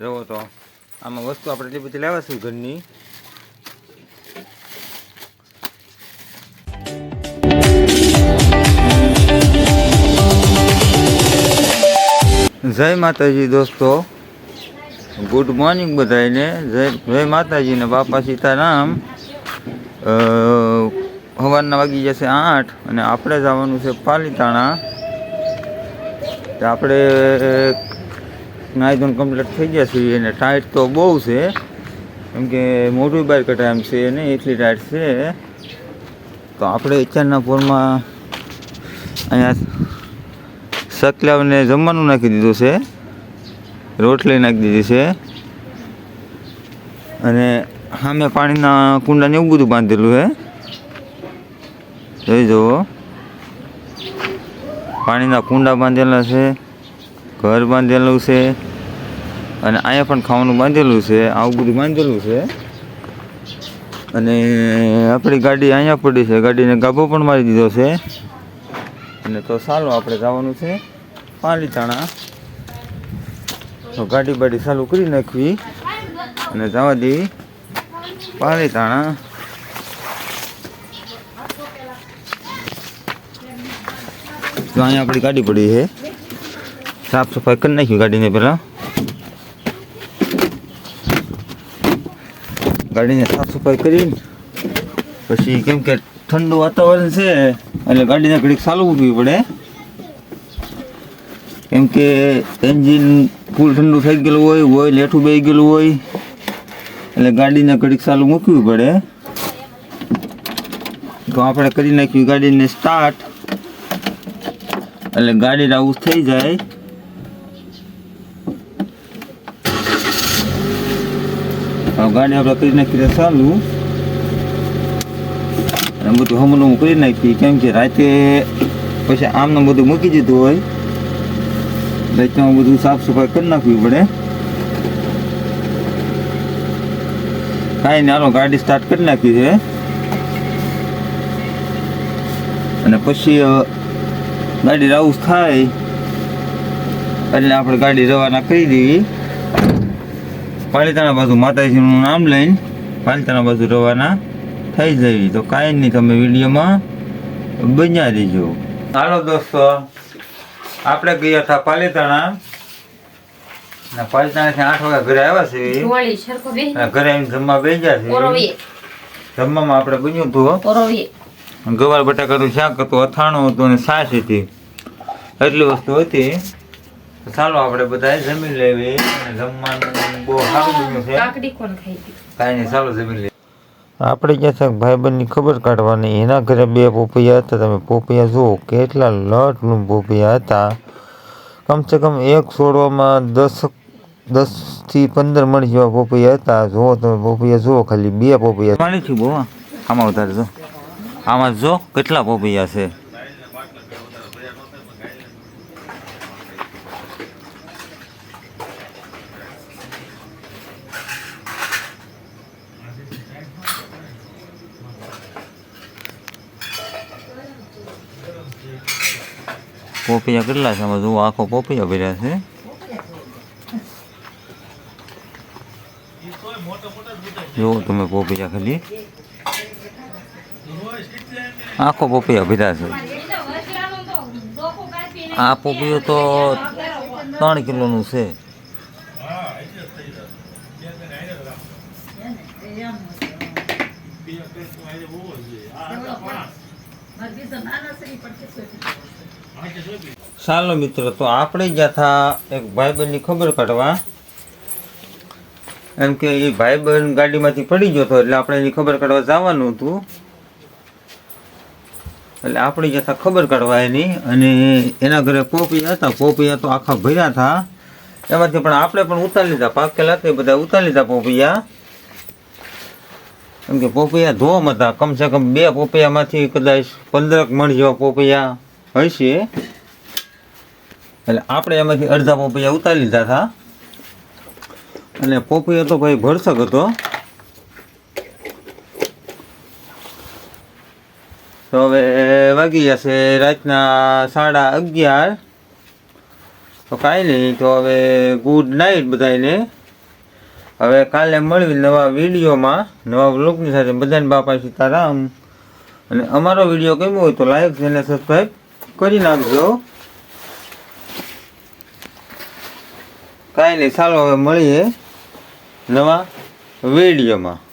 જોવો તો, આમાં વસ્તુ આપણે એટલી બધી લેવા ઘરની. જય માતાજી દોસ્તો. ગુડ મોર્નિંગ બધાને જય જય માતાજી ને બાપા સીતારામ. સવારના વાગી જશે આઠ અને આપણે જવાનું છે પાલીતાણા. આપણે નાઈ ધોન કમ્પ્લીટ થઈ ગયા છીએ અને ટાઈટ તો બહુ છે. કેમ કે મોટું બહાર કટાય એમ છે ને, એટલી ટાઈટ છે. તો આપણે અત્યારના ફોનમાં અહીંયા સકલાવને જમવાનું નાખી દીધું છે. રોટલી નાખી દીધી છે. અને સામે પાણીના કુંડાને એવું બધું બાંધેલું છે. જોઈ જુઓ. પાણીના કુંડા બાંધેલા છે, ઘર બાંધેલું છે અને અહીંયા પણ ખાવાનું બાંધેલું છે, આવું બધું બાંધેલું છે. અને આપણી ગાડી અહીંયા પડી છે, ગાડીને ગાભો પણ મારી દીધો છે. અને તો ચાલો આપણે જવાનું છે પાલીતાણા. તો ગાડી બાડી ચાલુ કરી નાખવી અને જવા દઈ પાલીતાણા. તો અહીંયા આપણી ગાડી પડી છે સાફ સફાઈ કરી નાખી ગાડીને પહેલાં ગાડીને સાફ સફાઈ કરીને પછી કેમ કે ઠંડુ વાતાવરણ છે એટલે ગાડીને ઘડીક ચાલુ મૂકવી પડે કેમ કે એન્જિન ફૂલ ઠંડુ થઈ ગયેલું હોય ઓઇલ હેઠું બેસી ગયેલું હોય એટલે ગાડીને ઘડીક ચાલુ મૂકવી પડે તો આપણે કરી નાખ્યું ગાડીને સ્ટાર્ટ એટલે ગાડી રાઉસ થઈ જાય. ગાડી આપણે કરી નાખી ચાલુ. અને બધું હમણાં કરી નાખી. કેમ કે રાતે પછી આમને બધું મૂકી દીધું હોય. રાતમાં બધું સાફ સફાઈ કરી નાખવી પડે. કાંઈ નહીં આનો ગાડી સ્ટાર્ટ કરી નાખી છે. અને પછી ગાડી રાઉસ થાય એટલે આપણે ગાડી રવાના કરી દેવી. પાલિતાણા બાજુ માતાજીનું નામ લઈને પાલિતાણા બાજુ રવાના થઈ જવી. તો કાંઈ નહીં તમે વિડીયોમાં બન્યા દેજો હાલો દોસ્તો આપણે ગયા હતા પાલિતાણા. પાલિતાણાથી આઠ વાગ્યા ઘરે આવ્યા છે. ઘરે આવીને જમવા બેસ્યા છે. જમવામાં આપણે બન્યું હતું ગવાર બટાકાનું શાક હતું અથાણું હતું અને છાશ હતી. એટલી વસ્તુ હતી. ચાલો આપણે બધા જમી લેવી અને જમવાનું બહુ સારું બન્યું છે. કાંઈ નહીં ચાલો જમી લે આપણે ક્યાં છે? ભાઈબંધની ખબર કાઢવાની. એના ઘરે બે પોપૈયા હતા. તમે પોપૈયા જુઓ કેટલા લટનું પોપૈયા હતા. કમસે કમ એક છોડવામાં દસ દસથી પંદર મણ જેવા પોપૈયા હતા. જુઓ તમે પોપૈયા જુઓ ખાલી બે પોપૈયા. માની છું બહુ આમાં વધારે જો આમાં જો કેટલા પોપૈયા છે? પોપૈયા કેટલા છે? આમાં જુઓ આખો પોપૈયા ભર્યા છે. જુઓ તમે પોપૈયા ખાલી. આખો પોપીઓ ભર્યા છે. આ પોપીઓ તો ત્રણ કિલોનું છે. ચાલો મિત્રો, તો આપણે ગયા હતા એક ભાઈબંધની ખબર કાઢવા. એમ કે એ ભાઈબંધ ગાડીમાંથી પડી ગયો હતો એટલે આપણે એની ખબર કાઢવા જવાનું હતું. એટલે આપણી જતા ખબર કાઢવા એની અને એના ઘરે પોપિયા હતા પોપિયા તો આખા ભર્યા હતા એમાંથી પણ આપણે પણ ઉતારી લીધા, પાકેલા એ બધા ઉતારી લીધા પોપિયા. કેમ કે પોપૈયા ધોમ હતા, કમસે કમ બે પોપૈયામાંથી કદાચ પંદરક મણ જેવા પોપૈયા હશે. એટલે આપણે એમાંથી અડધા પોપૈયા ઉતારી લીધા હતા અને પોપૈયો તો ભાઈ ભરસક હતો. તો હવે વાગી જશે રાતના સાડા અગિયાર. તો કાંઈ નહીં, તો હવે ગુડ નાઇટ બધાને હવે કાલે મળવી નવા વિડીયોમાં, નવા વ્લોગની સાથે બધાને બાપા સીતારામ. અને અમારો વીડિયો ગમ્યો હોય તો લાઈક અને સબસ્ક્રાઈબ કરી નાખજો. કાંઈ નહીં, ચાલો હવે મળીએ નવા વિડીયોમાં.